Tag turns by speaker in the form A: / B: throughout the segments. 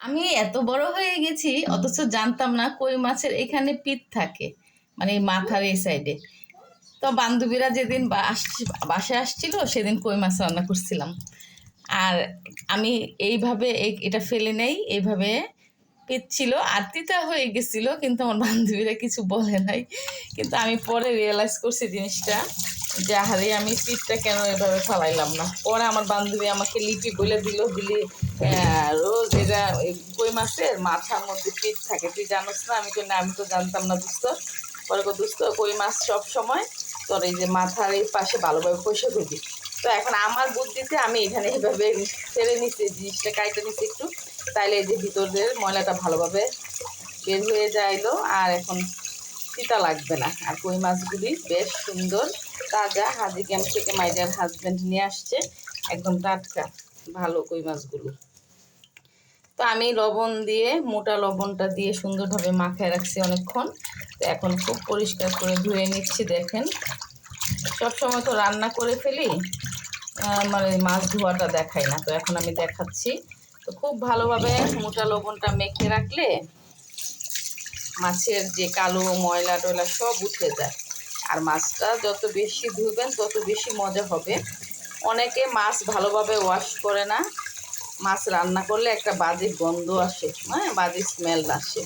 A: আমি এত বড় হয়ে গেছি অথচ জানতাম না কই মাছের এখানে পিঠ থাকে মানে মাথার এই সাইডে তো বান্ধবীরা যেদিন বা- আসছি- বাসায় আসছিল সেদিন কই মাছ রান্না করছিলাম। আর আমি এইভাবে এটা ফেলে নেই এইভাবে ছিল। আর তিতা হয়ে গেছিল কিন্তু আমার বান্ধবীরা কিছু বলে নাই। কিন্তু আমি পরে রিয়েলাইজ করছি জিনিসটা। যে আহারে আমি পিঠটা কেন এভাবে ফালাইলাম না? পরে আমার বান্ধবী আমাকে লিপি বলে দিল, দিলি রোজ এটা কই মাছের মাথার মধ্যে পিঠ থাকে, তুই জানোস না? আমি তো না, আমি তো জানতাম না দুস্থ পরে কো দুস্থ কই মাছ সব সময় তোর এই যে মাথার এই পাশে ভালোভাবে পয়সা দিবি তো এখন আমার বুদ্ধিতে আমি এখানে এইভাবে ছেড়ে নিচ্ছি, জিনিসটা কাইটে নিচ্ছি একটু। তাইলে এই যে ভিতরের ময়লাটা ভালোভাবে বের হয়ে যাইলো, আর এখন তিতা লাগবে না। আর কই মাছগুলি বেশ সুন্দর, তাজা। হাজি ক্যাম্প থেকে মাইজার হাজব্যান্ড নিয়ে আসছে, একদম টাটকা, ভালো কই মাছগুলো। তো আমি লবণ দিয়ে, মোটা লবণটা দিয়ে সুন্দরভাবে মাখায় রাখছি অনেকক্ষণ। তো এখন খুব পরিষ্কার করে ধুয়ে নিচ্ছি, দেখেন। সব সময় তো রান্না করে ফেলি মানে মাছ ধোয়াটা দেখাই না। তো এখন আমি দেখাচ্ছি। তো খুব ভালোভাবে মোটা লবণটা মেখে রাখলে মাছের যে কালো ময়লা টয়লা সব উঠে যায়। আর মাছটা যত বেশি ধুবেন, তত বেশি মজা হবে। অনেকে মাছ ভালোভাবে ওয়াশ করে না। মাছ রান্না করলে একটা বাজে গন্ধ আসে হ্যাঁ? বাজে স্মেল আসে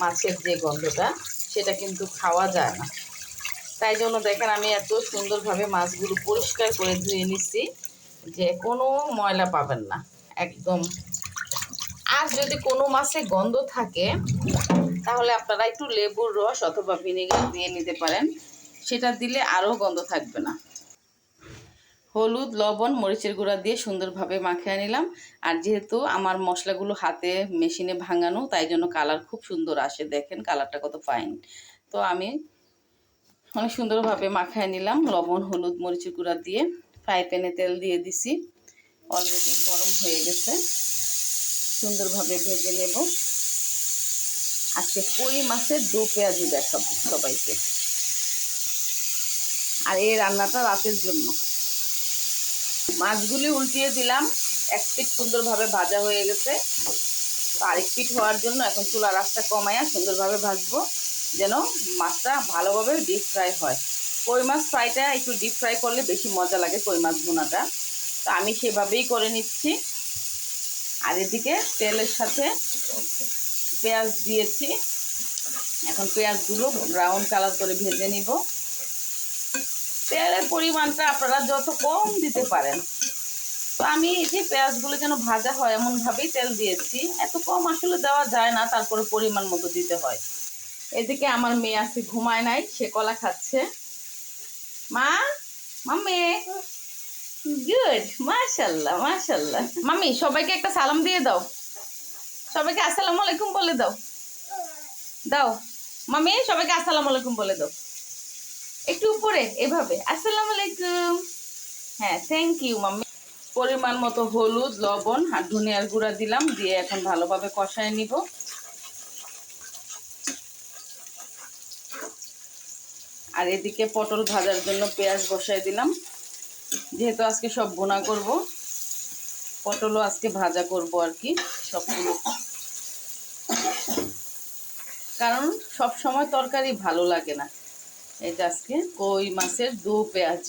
A: মাছের যে গন্ধটা, সেটা কিন্তু খাওয়া যায় না। তাই জন্য দেখেন আমি এত সুন্দরভাবে মাছগুলো পরিষ্কার করে ধুয়ে নিচ্ছি যে কোনো ময়লা পাবেন না, একদম আর যদি কোনো মাছে গন্ধ থাকে, তাহলে আপনারা একটু লেবুর রস অথবা ভিনেগার দিয়ে নিতে পারেন। সেটা দিলে আরও গন্ধ থাকবে না। হলুদ, লবণ, মরিচের গুঁড়া দিয়ে সুন্দরভাবে মাখিয়ে নিলাম। আর যেহেতু আমার মশলাগুলো হাতে মেশিনে ভাঙানো, তাই জন্য কালার খুব সুন্দর আসে। দেখেন কালারটা কত ফাইন। তো আমি অনেক সুন্দরভাবে মাখায় নিলাম, লবণ, হলুদ, মরিচের গুঁড়া দিয়ে। ফ্রাই প্যানে তেল দিয়ে দিছি। অলরেডি গরম হয়ে গেছে। সুন্দরভাবে ভেজে নেব। আজকে কই মাছের দো পেঁয়াজু দেখাবো সবাইকে। আর এই রান্নাটা রাতের জন্য। মাছগুলি উল্টিয়ে দিলাম। এক পিঠ সুন্দরভাবে ভাজা হয়ে গেছে। আরেক পিঠ হওয়ার জন্য এখন চুলা রাসটা কমাইয়া সুন্দরভাবে ভাজবো, যেন মাছটা ভালোভাবে ডিপ ফ্রাই হয়। কই মাছ ফ্রাইটা একটু ডিপ ফ্রাই করলে বেশি মজা লাগে কই মাছ ভুনাটা। তো আমি সেভাবেই করে নিচ্ছি। আর এদিকে তেলের সাথে পেঁয়াজ দিয়েছি। এখন পেঁয়াজগুলো ব্রাউন কালার করে ভেজে নিব। তেলের পরিমাণটা আপনারা যত কম দিতে পারেন। তো আমি এই যে পেঁয়াজগুলো যেন ভাজা হয় এমনভাবেই তেল দিয়েছি। এত কম আসলে দেওয়া যায় না, তারপরে পরিমাণ মতো দিতে হয়। এদিকে আমার মেয়ে আছে ঘুমায় নাই, সে কলা খাচ্ছে। মা, মাম্মি। গুড মাশাল্লাহ মাশাল্লাহ মাম্মি সবাইকে একটা সালাম দিয়ে দাও। সবাইকে আলাইকুম বলে দাও। দাও। মাম্মি সবাইকে আলাইকুম বলে দাও। একটু উপরে, এভাবে। আলাইকুম। হ্যাঁ থ্যাংক ইউ মাম্মি পরিমাণ মতো হলুদ, লবণ আর ধনিয়ার গুঁড়া দিলাম, দিয়ে এখন ভালোভাবে কষায় নিব। আর এদিকে পটল ভাজার জন্য পেঁয়াজ বসাই দিলাম। যেহেতু আজকে সব বোনা করব, পটলও আজকে ভাজা করব আর কি সবগুলো। কারণ সব সময় তরকারি ভালো লাগে না। যে আজকে কই মাছের দু পেঁয়াজ।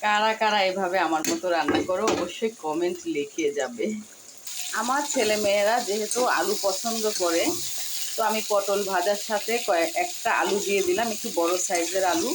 A: কারা কারা এভাবে আমার মতো রান্না করো, অবশ্যই কমেন্ট লিখে যাবে। আমার ছেলে মেয়েরা যেহেতু আলু পছন্দ করে, তো আমি পটল ভাজার সাথে কয়েক একটা আলু দিয়ে দিলাম, একটু বড় সাইজের আলু।